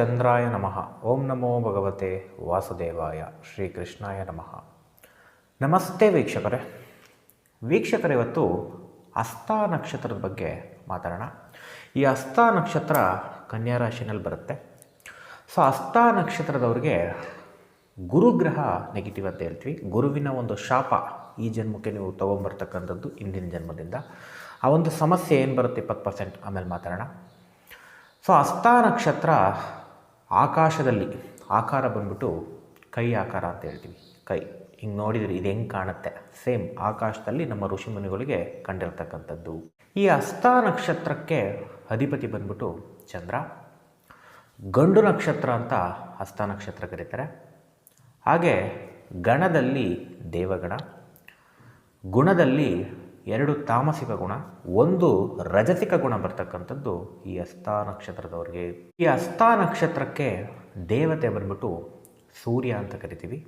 ಚಂದ್ರಾಯ ನಮಃ. ಓಂ ನಮೋ ಭಗವತೆ ವಾಸುದೇವಾಯ. ಶ್ರೀಕೃಷ್ಣಾಯ ನಮಃ. ನಮಸ್ತೆ ವೀಕ್ಷಕರೇ. ವೀಕ್ಷಕರೇ, ಇವತ್ತು ಅಸ್ತ ನಕ್ಷತ್ರದ ಬಗ್ಗೆ ಮಾತಾಡೋಣ. ಈ ಅಸ್ತ ನಕ್ಷತ್ರ ಕನ್ಯಾ ರಾಶಿನಲ್ಲಿ ಬರುತ್ತೆ. ಸೊ, ಅಸ್ತ ನಕ್ಷತ್ರದವ್ರಿಗೆ ಗುರುಗ್ರಹ ನೆಗೆಟಿವ್ ಅಂತ ಹೇಳ್ತೀವಿ. ಗುರುವಿನ ಒಂದು ಶಾಪ ಈ ಜನ್ಮಕ್ಕೆ ನೀವು ತೊಗೊಂಬರ್ತಕ್ಕಂಥದ್ದು ಇಂದಿನ ಜನ್ಮದಿಂದ. ಆ ಒಂದು ಸಮಸ್ಯೆ ಏನು ಬರುತ್ತೆ ಇಪ್ಪತ್ತು ಪರ್ಸೆಂಟ್ ಆಮೇಲೆ ಮಾತಾಡೋಣ. ಸೊ ಹಸ್ತ ನಕ್ಷತ್ರ ಆಕಾಶದಲ್ಲಿ ಆಕಾರ ಬಂದ್ಬಿಟ್ಟು ಕೈ ಆಕಾರ ಅಂತ ಹೇಳ್ತೀವಿ. ಕೈ. ಹಿಂಗೆ ನೋಡಿದರೆ ಇದು ಹೆಂಗೆ ಕಾಣುತ್ತೆ? ಸೇಮ್ ಆಕಾಶದಲ್ಲಿ ನಮ್ಮ ಋಷಿಮುನಿಗಳಿಗೆ ಕಂಡಿರ್ತಕ್ಕಂಥದ್ದು. ಈ ಹಸ್ತ ನಕ್ಷತ್ರಕ್ಕೆ ಅಧಿಪತಿ ಬಂದ್ಬಿಟ್ಟು ಚಂದ್ರ. ಗಂಡು ನಕ್ಷತ್ರ ಅಂತ ಹಸ್ತ ನಕ್ಷತ್ರ ಕರೀತಾರೆ. ಹಾಗೆ ಗಣದಲ್ಲಿ ದೇವಗಣ. ಗುಣದಲ್ಲಿ ಎರಡು ತಾಮಸಿಕ ಗುಣ, ಒಂದು ರಜಸಿಕ ಗುಣ ಬರ್ತಕ್ಕಂಥದ್ದು ಈ ಹಸ್ತ ನಕ್ಷತ್ರದವ್ರಿಗೆ. ಈ ಅಸ್ಥಾ ನಕ್ಷತ್ರಕ್ಕೆ ದೇವತೆ ಬಂದ್ಬಿಟ್ಟು ಸೂರ್ಯ ಅಂತ ಕರಿತೀವಿ.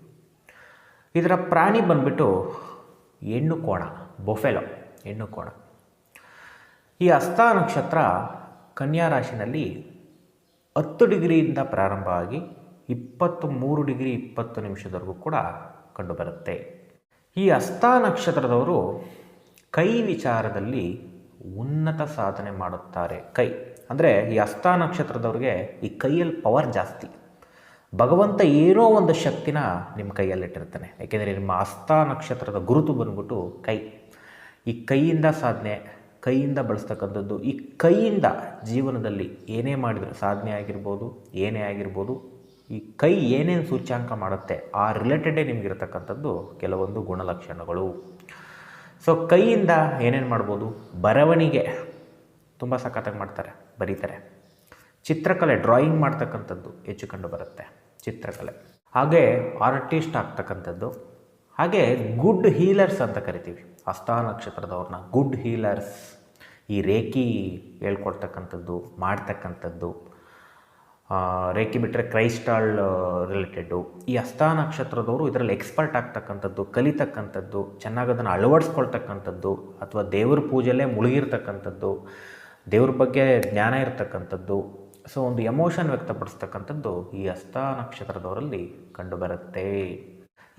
ಇದರ ಪ್ರಾಣಿ ಬಂದ್ಬಿಟ್ಟು ಹೆಣ್ಣು ಕೋಣ, ಬೊಫೆಲೋ, ಹೆಣ್ಣು ಕೋಣ. ಈ ಅಸ್ಥಾ ನಕ್ಷತ್ರ ಕನ್ಯಾ ರಾಶಿನಲ್ಲಿ ಹತ್ತು ಡಿಗ್ರಿಯಿಂದ ಪ್ರಾರಂಭ ಆಗಿ ಇಪ್ಪತ್ತು ಮೂರು ಡಿಗ್ರಿ ಇಪ್ಪತ್ತು ನಿಮಿಷದವರೆಗೂ ಕೂಡ ಕಂಡುಬರುತ್ತೆ. ಈ ಅಸ್ಥಾ ನಕ್ಷತ್ರದವರು ಕೈ ವಿಚಾರದಲ್ಲಿ ಉನ್ನತ ಸಾಧನೆ ಮಾಡುತ್ತಾರೆ. ಕೈ ಅಂದರೆ ಈ ಹಸ್ತ ನಕ್ಷತ್ರದವ್ರಿಗೆ ಈ ಕೈಯಲ್ಲಿ ಪವರ್ ಜಾಸ್ತಿ. ಭಗವಂತ ಏನೋ ಒಂದು ಶಕ್ತಿನ ನಿಮ್ಮ ಕೈಯಲ್ಲಿಟ್ಟಿರ್ತಾನೆ. ಏಕೆಂದರೆ ನಿಮ್ಮ ಹಸ್ತ ನಕ್ಷತ್ರದ ಗುರುತು ಬಂದ್ಬಿಟ್ಟು ಕೈ. ಈ ಕೈಯಿಂದ ಸಾಧನೆ, ಕೈಯಿಂದ ಬಳಸ್ತಕ್ಕಂಥದ್ದು, ಈ ಕೈಯಿಂದ ಜೀವನದಲ್ಲಿ ಏನೇ ಮಾಡಿದ್ರು ಸಾಧನೆ ಆಗಿರ್ಬೋದು, ಏನೇ ಆಗಿರ್ಬೋದು, ಈ ಕೈ ಏನೇನು ಸೂಚ್ಯಾಂಕ ಮಾಡುತ್ತೆ, ಆ ರಿಲೇಟೆಡೇ ನಿಮಗಿರ್ತಕ್ಕಂಥದ್ದು ಕೆಲವೊಂದು ಗುಣಲಕ್ಷಣಗಳು. ಸೊ ಕೈಯಿಂದ ಏನೇನು ಮಾಡ್ಬೋದು? ಬರವಣಿಗೆ ತುಂಬ ಸಖತ್ತಾಗಿ ಮಾಡ್ತಾರೆ, ಬರೀತಾರೆ. ಚಿತ್ರಕಲೆ ಡ್ರಾಯಿಂಗ್ ಮಾಡ್ತಕ್ಕಂಥದ್ದು ಹೆಚ್ಚು ಕಂಡು ಬರುತ್ತೆ, ಚಿತ್ರಕಲೆ. ಹಾಗೆ ಆರ್ಟಿಸ್ಟ್ ಆಗ್ತಕ್ಕಂಥದ್ದು, ಹಾಗೆ ಗುಡ್ ಹೀಲರ್ಸ್ ಅಂತ ಕರಿತೀವಿ. ಹಸ್ತ ನಕ್ಷತ್ರದವ್ರನ್ನ ಗುಡ್ ಹೀಲರ್ಸ್ ಈ ರೇಖಿ ಹೇಳ್ಕೊಡ್ತಕ್ಕಂಥದ್ದು, ಮಾಡ್ತಕ್ಕಂಥದ್ದು. ರೇಖಿ ಬಿಟ್ಟರೆ ಕ್ರೈಸ್ಟಾಲ್ ರಿಲೇಟೆಡ್ಡು ಈ ಹಸ್ತ ನಕ್ಷತ್ರದವರು ಇದರಲ್ಲಿ ಎಕ್ಸ್ಪರ್ಟ್ ಆಗ್ತಕ್ಕಂಥದ್ದು, ಕಲಿತಕ್ಕಂಥದ್ದು, ಚೆನ್ನಾಗಿ ಅದನ್ನು ಅಳವಡಿಸ್ಕೊಳ್ತಕ್ಕಂಥದ್ದು, ಅಥವಾ ದೇವ್ರ ಪೂಜೆಯಲ್ಲೇ ಮುಳುಗಿರ್ತಕ್ಕಂಥದ್ದು, ದೇವ್ರ ಬಗ್ಗೆ ಜ್ಞಾನ ಇರತಕ್ಕಂಥದ್ದು. ಸೊ ಒಂದು ಎಮೋಷನ್ ವ್ಯಕ್ತಪಡಿಸ್ತಕ್ಕಂಥದ್ದು ಈ ಹಸ್ತ ನಕ್ಷತ್ರದವರಲ್ಲಿ ಕಂಡುಬರುತ್ತೆ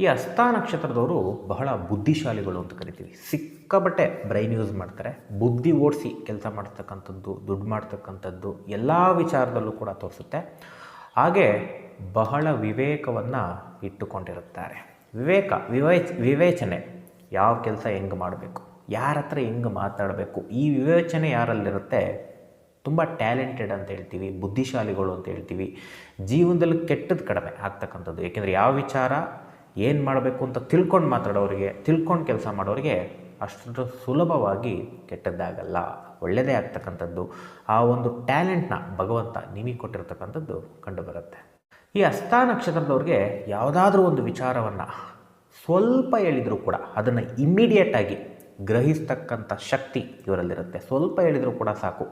ಈ ಹಸ್ತ ನಕ್ಷತ್ರದವರು ಬಹಳ ಬುದ್ಧಿಶಾಲಿಗಳು ಅಂತ ಕರಿತೀವಿ. ಸಿಕ್ಕಾಬಟ್ಟೆ ಬ್ರೈನ್ ಯೂಸ್ ಮಾಡ್ತಾರೆ. ಬುದ್ಧಿ ಓಡಿಸಿ ಕೆಲಸ ಮಾಡ್ತಕ್ಕಂಥದ್ದು, ದುಡ್ಡು ಮಾಡ್ತಕ್ಕಂಥದ್ದು ಎಲ್ಲ ವಿಚಾರದಲ್ಲೂ ಕೂಡ ತೋರಿಸುತ್ತೆ. ಹಾಗೆ ಬಹಳ ವಿವೇಕವನ್ನು ಇಟ್ಟುಕೊಂಡಿರುತ್ತಾರೆ. ವಿವೇಕ ವಿವೇಚ ವಿವೇಚನೆ ಯಾವ ಕೆಲಸ ಹೆಂಗೆ ಮಾಡಬೇಕು, ಯಾರ ಹತ್ರ ಹೆಂಗೆ ಮಾತಾಡಬೇಕು, ಈ ವಿವೇಚನೆ ಯಾರಲ್ಲಿರುತ್ತೆ, ತುಂಬ ಟ್ಯಾಲೆಂಟೆಡ್ ಅಂತ ಹೇಳ್ತೀವಿ, ಬುದ್ಧಿಶಾಲಿಗಳು ಅಂತ ಹೇಳ್ತೀವಿ. ಜೀವನದಲ್ಲಿ ಕೆಟ್ಟದ್ದು ಕಡಿಮೆ ಆಗ್ತಕ್ಕಂಥದ್ದು. ಏಕೆಂದರೆ ಯಾವ ವಿಚಾರ ಏನು ಮಾಡಬೇಕು ಅಂತ ತಿಳ್ಕೊಂಡು ಮಾತಾಡೋರಿಗೆ, ತಿಳ್ಕೊಂಡು ಕೆಲಸ ಮಾಡೋರಿಗೆ ಅಷ್ಟು ಸುಲಭವಾಗಿ ಕೆಟ್ಟದ್ದಾಗಲ್ಲ. ಒಳ್ಳೆಯದೇ ಆಗ್ತಕ್ಕಂಥದ್ದು. ಆ ಒಂದು ಟ್ಯಾಲೆಂಟ್ನ ಭಗವಂತ ನಿಮಗೆ ಕೊಟ್ಟಿರ್ತಕ್ಕಂಥದ್ದು ಕಂಡುಬರುತ್ತೆ. ಈ ಹಸ್ತ ನಕ್ಷತ್ರದವ್ರಿಗೆ ಯಾವುದಾದ್ರೂ ಒಂದು ವಿಚಾರವನ್ನು ಸ್ವಲ್ಪ ಹೇಳಿದರೂ ಕೂಡ ಅದನ್ನು ಇಮ್ಮಿಡಿಯೇಟಾಗಿ ಗ್ರಹಿಸ್ತಕ್ಕಂಥ ಶಕ್ತಿ ಇವರಲ್ಲಿರುತ್ತೆ. ಸ್ವಲ್ಪ ಹೇಳಿದರೂ ಕೂಡ ಸಾಕು.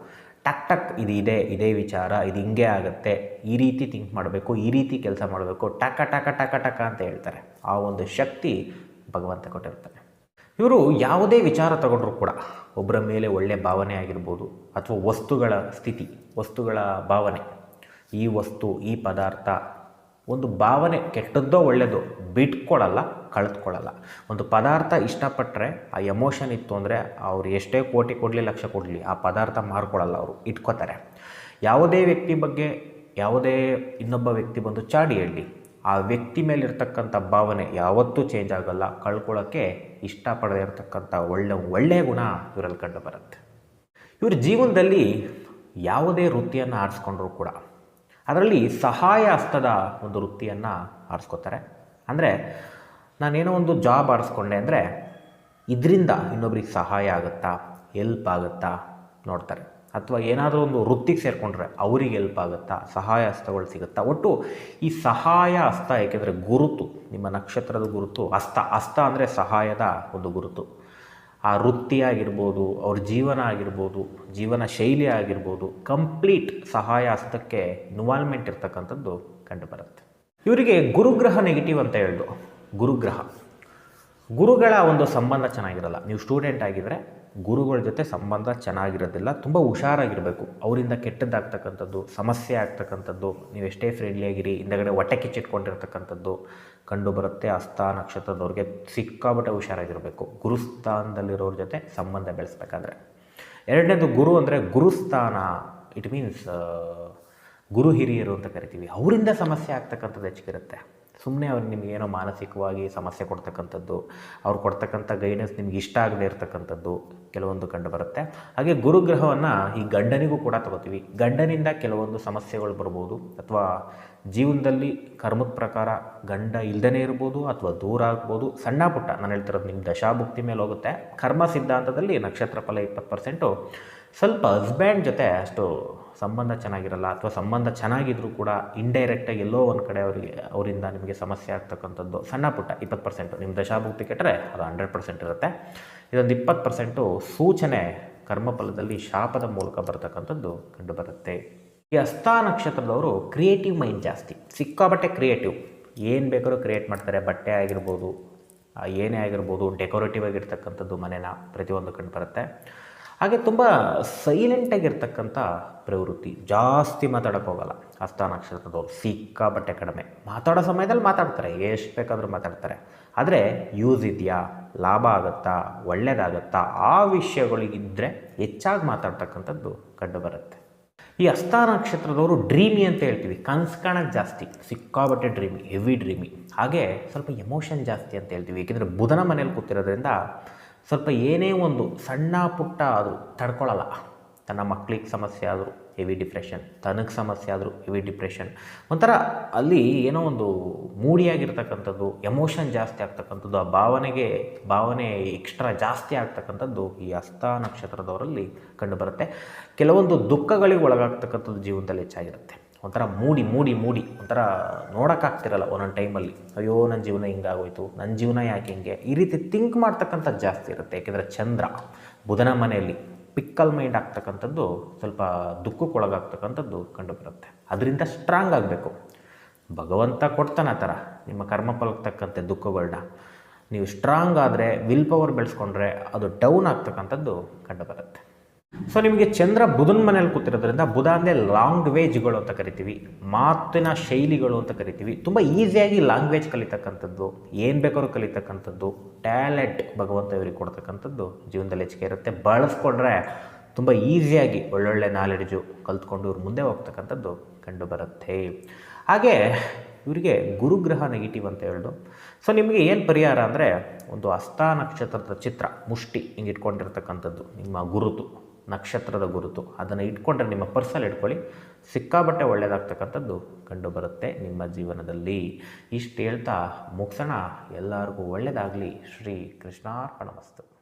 ಟಕ್ ಟಕ್ ಇದು ಇದೆ, ಇದೇ ವಿಚಾರ, ಇದು ಹಿಂಗೆ ಆಗುತ್ತೆ, ಈ ರೀತಿ ಥಿಂಕ್ ಮಾಡಬೇಕು, ಈ ರೀತಿ ಕೆಲಸ ಮಾಡಬೇಕು, ಟಕ ಟಕ ಟಕ ಟಕ ಅಂತ ಹೇಳ್ತಾರೆ. ಆ ಒಂದು ಶಕ್ತಿ ಭಗವಂತ ಕೊಟ್ಟಿರ್ತಾನೆ. ಇವರು ಯಾವುದೇ ವಿಚಾರ ತಗೊಂಡ್ರು ಕೂಡ ಒಬ್ಬರ ಮೇಲೆ ಒಳ್ಳೆಯ ಭಾವನೆ ಆಗಿರ್ಬೋದು ಅಥವಾ ವಸ್ತುಗಳ ಸ್ಥಿತಿ, ವಸ್ತುಗಳ ಭಾವನೆ, ಈ ವಸ್ತು, ಈ ಪದಾರ್ಥ, ಒಂದು ಭಾವನೆ ಕೆಟ್ಟದ್ದೋ ಒಳ್ಳೆಯದೋ ಬಿಟ್ಕೊಳ್ಳಲ್ಲ ಕಳೆದುಕೊಳ್ಳಲ್ಲ. ಒಂದು ಪದಾರ್ಥ ಇಷ್ಟಪಟ್ಟರೆ ಆ ಎಮೋಷನ್ ಇತ್ತು ಅಂದರೆ ಅವ್ರು ಎಷ್ಟೇ ಕೋಟಿ ಕೊಡಲಿ, ಲಕ್ಷ ಕೊಡಲಿ, ಆ ಪದಾರ್ಥ ಮಾರ್ಕೊಳ್ಳಲ್ಲ ಅವರು, ಇಟ್ಕೋತಾರೆ. ಯಾವುದೇ ವ್ಯಕ್ತಿ ಬಗ್ಗೆ, ಯಾವುದೇ ಇನ್ನೊಬ್ಬ ವ್ಯಕ್ತಿ ಬಂದು ಚಾಡಿ ಹೇಳಲಿ ಆ ವ್ಯಕ್ತಿ ಮೇಲಿರ್ತಕ್ಕಂಥ ಭಾವನೆ ಯಾವತ್ತೂ ಚೇಂಜ್ ಆಗಲ್ಲ ಕಳ್ಕೊಳ್ಳೋಕ್ಕೆ ಇಷ್ಟಪಡದೇ ಇರತಕ್ಕಂಥ ಒಳ್ಳೆ ಒಳ್ಳೆಯ ಗುಣ ಇವರಲ್ಲಿ ಕಂಡು ಬರುತ್ತೆ. ಇವ್ರ ಜೀವನದಲ್ಲಿ ಯಾವುದೇ ವೃತ್ತಿಯನ್ನು ಆರಿಸ್ಕೊಂಡ್ರೂ ಕೂಡ, ಅದರಲ್ಲಿ ಸಹಾಯ ಹಸ್ತದ ಒಂದು ವೃತ್ತಿಯನ್ನು ಆರಿಸ್ಕೋತಾರೆ. ಅಂದರೆ ನಾನೇನೋ ಒಂದು ಜಾಬ್ ಆರಿಸ್ಕೊಂಡೆ ಅಂದರೆ ಇದರಿಂದ ಇನ್ನೊಬ್ರಿಗೆ ಸಹಾಯ ಆಗುತ್ತಾ ಹೆಲ್ಪ್ ಆಗುತ್ತಾ ನೋಡ್ತಾರೆ. ಅಥವಾ ಏನಾದರೂ ಒಂದು ವೃತ್ತಿಗೆ ಸೇರಿಕೊಂಡ್ರೆ ಅವರಿಗೆ ಹೆಲ್ಪ್ ಆಗುತ್ತಾ, ಸಹಾಯ ಹಸ್ತಗಳು ಸಿಗುತ್ತಾ. ಒಟ್ಟು ಈ ಸಹಾಯ ಹಸ್ತ ಏಕೆಂದರೆ ಗುರುತು, ನಿಮ್ಮ ನಕ್ಷತ್ರದ ಗುರುತು, ಹಸ್ತ ಹಸ್ತ ಅಂದರೆ ಸಹಾಯದ ಒಂದು ಗುರುತು. ಆ ವೃತ್ತಿ ಆಗಿರ್ಬೋದು, ಅವ್ರ ಜೀವನ ಆಗಿರ್ಬೋದು, ಜೀವನ ಶೈಲಿ ಆಗಿರ್ಬೋದು ಕಂಪ್ಲೀಟ್ ಸಹಾಯ ಹಸ್ತಕ್ಕೆ ಇನ್ವಾಲ್ವ್ಮೆಂಟ್ ಇರ್ತಕ್ಕಂಥದ್ದು ಕಂಡುಬರುತ್ತೆ. ಇವರಿಗೆ ಗುರುಗ್ರಹ ನೆಗೆಟಿವ್ ಅಂತ ಹೇಳ್ದು. ಗುರುಗ್ರಹ. ಗುರುಗಳ ಒಂದು ಸಂಬಂಧ ಚೆನ್ನಾಗಿರಲ್ಲ. ನೀವು ಸ್ಟೂಡೆಂಟ್ ಆಗಿದ್ದರೆ ಗುರುಗಳ ಜೊತೆ ಸಂಬಂಧ ಚೆನ್ನಾಗಿರೋದಿಲ್ಲ, ತುಂಬ ಹುಷಾರಾಗಿರಬೇಕು. ಅವರಿಂದ ಕೆಟ್ಟದ್ದಾಗ್ತಕ್ಕಂಥದ್ದು, ಸಮಸ್ಯೆ ಆಗ್ತಕ್ಕಂಥದ್ದು, ನೀವು ಎಷ್ಟೇ ಫ್ರೆಂಡ್ಲಿ ಆಗಿರಿ, ಹಿಂದಗಡೆ ಹೊಟ್ಟೆ ಕಿಚ್ಚಿಟ್ಕೊಂಡಿರ್ತಕ್ಕಂಥದ್ದು, ಕಂಡು ಬರುತ್ತೆ ಹಸ್ತ ನಕ್ಷತ್ರದವ್ರಿಗೆ ಸಿಕ್ಕಾಬಟ್ಟೆ ಹುಷಾರಾಗಿರಬೇಕು. ಗುರುಸ್ಥಾನದಲ್ಲಿರೋರ ಜೊತೆ ಸಂಬಂಧ ಬೆಳೆಸ್ಬೇಕಾದ್ರೆ. ಎರಡನೇದು ಗುರು ಅಂದರೆ ಗುರುಸ್ಥಾನ. ಇಟ್ ಮೀನ್ಸ್ ಗುರು ಹಿರಿಯರು ಅಂತ ಕರಿತೀವಿ. ಅವರಿಂದ ಸಮಸ್ಯೆ ಆಗ್ತಕ್ಕಂಥದ್ದು ಹೆಚ್ಚಿಗಿರುತ್ತೆ. ಸುಮ್ಮನೆ ಅವ್ರು ನಿಮ್ಗೆ ಏನೋ ಮಾನಸಿಕವಾಗಿ ಸಮಸ್ಯೆ ಕೊಡ್ತಕ್ಕಂಥದ್ದು, ಅವ್ರು ಕೊಡ್ತಕ್ಕಂಥ ಗೈಡೆನ್ಸ್ ನಿಮ್ಗೆ ಇಷ್ಟ ಆಗದೆ ಇರತಕ್ಕಂಥದ್ದು ಕೆಲವೊಂದು ಕಂಡು ಬರುತ್ತೆ. ಹಾಗೆ ಗುರುಗ್ರಹವನ್ನು ಈ ಗಂಡನಿಗೂ ಕೂಡ ತಗೋತೀವಿ. ಗಂಡನಿಂದ ಕೆಲವೊಂದು ಸಮಸ್ಯೆಗಳು ಬರ್ಬೋದು, ಅಥವಾ ಜೀವನದಲ್ಲಿ ಕರ್ಮದ ಪ್ರಕಾರ ಗಂಡ ಇಲ್ಲದೇ ಇರ್ಬೋದು, ಅಥವಾ ದೂರ ಆಗ್ಬೋದು. ಸಣ್ಣ ಪುಟ್ಟ, ನಾನು ಹೇಳ್ತಿರೋದು ನಿಮ್ಮ ದಶಾಭುಕ್ತಿ ಮೇಲೆ ಹೋಗುತ್ತೆ. ಕರ್ಮ ಸಿದ್ಧಾಂತದಲ್ಲಿ ನಕ್ಷತ್ರ ಫಲ ಇಪ್ಪತ್ತು ಪರ್ಸೆಂಟು ಸ್ವಲ್ಪ ಹಸ್ಬ್ಯಾಂಡ್ ಜೊತೆ ಅಷ್ಟು ಸಂಬಂಧ ಚೆನ್ನಾಗಿರಲ್ಲ ಅಥವಾ ಸಂಬಂಧ ಚೆನ್ನಾಗಿದ್ರೂ ಕೂಡ ಇಂಡೈರೆಕ್ಟಾಗಿ ಎಲ್ಲೋ ಒಂದು ಕಡೆ ಅವರಿಗೆ, ಅವರಿಂದ ನಿಮಗೆ ಸಮಸ್ಯೆ ಆಗ್ತಕ್ಕಂಥದ್ದು ಸಣ್ಣ ಪುಟ್ಟ ಇಪ್ಪತ್ತು ಪರ್ಸೆಂಟು ನಿಮ್ಮ ದಶಾಭುಕ್ತಿ ಕೆಟ್ಟರೆ ಅದು ಹಂಡ್ರೆಡ್ ಪರ್ಸೆಂಟ್ ಇರುತ್ತೆ. ಇದೊಂದು ಇಪ್ಪತ್ತು ಪರ್ಸೆಂಟು ಸೂಚನೆ ಕರ್ಮಫಲದಲ್ಲಿ ಶಾಪದ ಮೂಲಕ ಬರ್ತಕ್ಕಂಥದ್ದು ಕಂಡುಬರುತ್ತೆ. ಈ ಅಸ್ಥಾ ನಕ್ಷತ್ರದವರು ಕ್ರಿಯೇಟಿವ್ ಮೈಂಡ್ ಜಾಸ್ತಿ. ಸಿಕ್ಕಾಬಟ್ಟೆ ಕ್ರಿಯೇಟಿವ್ ಏನು ಬೇಕಾದ್ರೂ ಕ್ರಿಯೇಟ್ ಮಾಡ್ತಾರೆ. ಬಟ್ಟೆ ಆಗಿರ್ಬೋದು ಏನೇ ಆಗಿರ್ಬೋದು ಡೆಕೋರೇಟಿವ್ ಆಗಿರ್ತಕ್ಕಂಥದ್ದು ಮನೇನ ಪ್ರತಿಯೊಂದು ಕಂಡು ಬರುತ್ತೆ. ಹಾಗೆ ತುಂಬ ಸೈಲೆಂಟಾಗಿರ್ತಕ್ಕಂಥ ಪ್ರವೃತ್ತಿ. ಜಾಸ್ತಿ ಮಾತಾಡೋಕೆ ಹೋಗಲ್ಲ. ಹಸ್ತ ನಕ್ಷತ್ರದವ್ರು ಸಿಕ್ಕಾಬಟ್ಟೆ ಕಡಿಮೆ. ಮಾತಾಡೋ ಸಮಯದಲ್ಲಿ ಮಾತಾಡ್ತಾರೆ. ಎಷ್ಟು ಬೇಕಾದರೂ ಮಾತಾಡ್ತಾರೆ. ಆದರೆ ಯೂಸ್ ಇದೆಯಾ? ಲಾಭ ಆಗುತ್ತಾ? ಒಳ್ಳೆಯದಾಗತ್ತಾ ಆ ವಿಷಯಗಳಿಗಿದ್ದರೆ ಹೆಚ್ಚಾಗಿ ಮಾತಾಡ್ತಕ್ಕಂಥದ್ದು ಕಂಡುಬರುತ್ತೆ. ಈ ಹಸ್ತ ನಕ್ಷತ್ರದವರು ಡ್ರೀಮಿ ಅಂತ ಹೇಳ್ತೀವಿ. ಕನ್ಸು ಕಾಣೋದು ಜಾಸ್ತಿ. ಸಿಕ್ಕಾಬಟ್ಟೆ ಡ್ರೀಮಿ ಹೆವಿ ಡ್ರೀಮಿ ಹಾಗೆ ಸ್ವಲ್ಪ ಎಮೋಷನ್ ಜಾಸ್ತಿ ಅಂತ ಹೇಳ್ತೀವಿ. ಏಕೆಂದರೆ ಬುಧನ ಮನೇಲಿ ಕೂತಿರೋದ್ರಿಂದ ಸ್ವಲ್ಪ ಏನೇ ಒಂದು ಸಣ್ಣ ಪುಟ್ಟ ಆದರೂ ತಡ್ಕೊಳ್ಳಲ್ಲ ತನ್ನ ಮಕ್ಕಳಿಗೆ ಸಮಸ್ಯೆ ಆದರೂ, ಹೆವಿ ಡಿಪ್ರೆಷನ್, ತನಗೆ ಸಮಸ್ಯೆ ಆದರೂ ಹೆವಿ ಡಿಪ್ರೆಷನ್. ಒಂಥರ ಅಲ್ಲಿ ಏನೋ ಒಂದು ಮೂಡಿಯಾಗಿರ್ತಕ್ಕಂಥದ್ದು, ಎಮೋಷನ್ ಜಾಸ್ತಿ ಆಗ್ತಕ್ಕಂಥದ್ದು, ಆ ಭಾವನೆಗೆ, ಭಾವನೆ ಎಕ್ಸ್ಟ್ರಾ ಜಾಸ್ತಿ ಆಗ್ತಕ್ಕಂಥದ್ದು ಈ ಹಸ್ತ ನಕ್ಷತ್ರದವರಲ್ಲಿ ಕಂಡುಬರುತ್ತೆ. ಕೆಲವೊಂದು ದುಃಖಗಳಿಗೆ ಒಳಗಾಗ್ತಕ್ಕಂಥದ್ದು ಜೀವನದಲ್ಲಿ ಹೆಚ್ಚಾಗಿರುತ್ತೆ. ಒಂಥರ ಮೂಡಿ ಮೂಡಿ ಮೂಡಿ, ಒಂಥರ ನೋಡೋಕ್ಕಾಗ್ತಿರಲ್ಲ ಒಂದೊಂದು ಟೈಮಲ್ಲಿ. ಅಯ್ಯೋ ನನ್ನ ಜೀವನ ಹಿಂಗಾಗೋಯ್ತು ನನ್ನ ಜೀವನ ಯಾಕೆ ಹಿಂಗೆ? ಈ ರೀತಿ ಥಿಂಕ್ ಮಾಡ್ತಕ್ಕಂಥದ್ದು ಜಾಸ್ತಿ ಇರುತ್ತೆ. ಏಕೆಂದರೆ ಚಂದ್ರ ಬುಧನ ಮನೆಯಲ್ಲಿ ಪಿಕ್ಕಲ್ ಮೈಂಡ್ ಆಗ್ತಕ್ಕಂಥದ್ದು ಸ್ವಲ್ಪ ದುಃಖಕ್ಕೊಳಗಾಗ್ತಕ್ಕಂಥದ್ದು ಕಂಡುಬರುತ್ತೆ. ಅದರಿಂದ ಸ್ಟ್ರಾಂಗ್ ಆಗಬೇಕು. ಭಗವಂತ ಕೊಡ್ತಾನೆ ಆ ಥರ. ನಿಮ್ಮ ಕರ್ಮಫಲಕ್ಕೆ ತಕ್ಕಂತೆ ದುಃಖಗಳನ್ನ ನೀವು ಸ್ಟ್ರಾಂಗ್ ಆದರೆ ವಿಲ್ ಪವರ್ ಬೆಳೆಸ್ಕೊಂಡ್ರೆ ಅದು ಡೌನ್ ಆಗ್ತಕ್ಕಂಥದ್ದು ಕಂಡುಬರುತ್ತೆ. ಸೊ ನಿಮಗೆ ಚಂದ್ರ ಬುಧನ ಮನೇಲಿ ಕೂತಿರೋದ್ರಿಂದ ಬುಧ ಅಂದರೆ ಲಾಂಗ್ವೇಜ್ಗಳು ಅಂತ ಕರಿತೀವಿ, ಮಾತಿನ ಶೈಲಿಗಳು ಅಂತ ಕರಿತೀವಿ. ತುಂಬ ಈಸಿಯಾಗಿ ಲ್ಯಾಂಗ್ವೇಜ್ ಕಲಿತಕ್ಕಂಥದ್ದು, ಏನು ಬೇಕಾದ್ರೂ ಕಲಿತಕ್ಕಂಥದ್ದು ಟ್ಯಾಲೆಂಟ್ ಭಗವಂತ ಇವರಿಗೆ ಕೊಡ್ತಕ್ಕಂಥದ್ದು ಜೀವನದಲ್ಲಿ ಹೆಚ್ಚಿಗೆ ಇರುತ್ತೆ. ಬಳಸ್ಕೊಂಡ್ರೆ ತುಂಬ ಈಸಿಯಾಗಿ ಒಳ್ಳೊಳ್ಳೆ ನಾಲೆಡ್ಜು ಕಲ್ತ್ಕೊಂಡು ಇವ್ರು ಮುಂದೆ ಹೋಗ್ತಕ್ಕಂಥದ್ದು ಕಂಡುಬರುತ್ತೆ. ಹಾಗೆ ಇವರಿಗೆ ಗುರುಗ್ರಹ ನೆಗೆಟಿವ್ ಅಂತ ಹೇಳೋದು. ಸೊ ನಿಮಗೆ ಏನು ಪರಿಹಾರ ಅಂದರೆ ಒಂದು ಹಸ್ತ ನಕ್ಷತ್ರದ ಚಿತ್ರ, ಮುಷ್ಟಿ ಹಿಂಗೆ ಇಟ್ಕೊಂಡಿರ್ತಕ್ಕಂಥದ್ದು ನಿಮ್ಮ ಗುರುತು. ನಕ್ಷತ್ರದ ಗುರುತು. ಅದನ್ನು ಇಟ್ಕೊಂಡ್ರೆ ನಿಮ್ಮ ಪರ್ಸಲ್ಲಿ ಇಟ್ಕೊಳ್ಳಿ. ಸಿಕ್ಕಾಬಟ್ಟೆ ಒಳ್ಳೆಯದಾಗ್ತಕ್ಕಂಥದ್ದು ಕಂಡುಬರುತ್ತೆ ನಿಮ್ಮ ಜೀವನದಲ್ಲಿ. ಇಷ್ಟು ಹೇಳ್ತಾ ಮುಗ್ಸೋಣ. ಎಲ್ಲರಿಗೂ ಒಳ್ಳೆಯದಾಗಲಿ ಶ್ರೀ ಕೃಷ್ಣಾರ್ಪಣಮಸ್ತು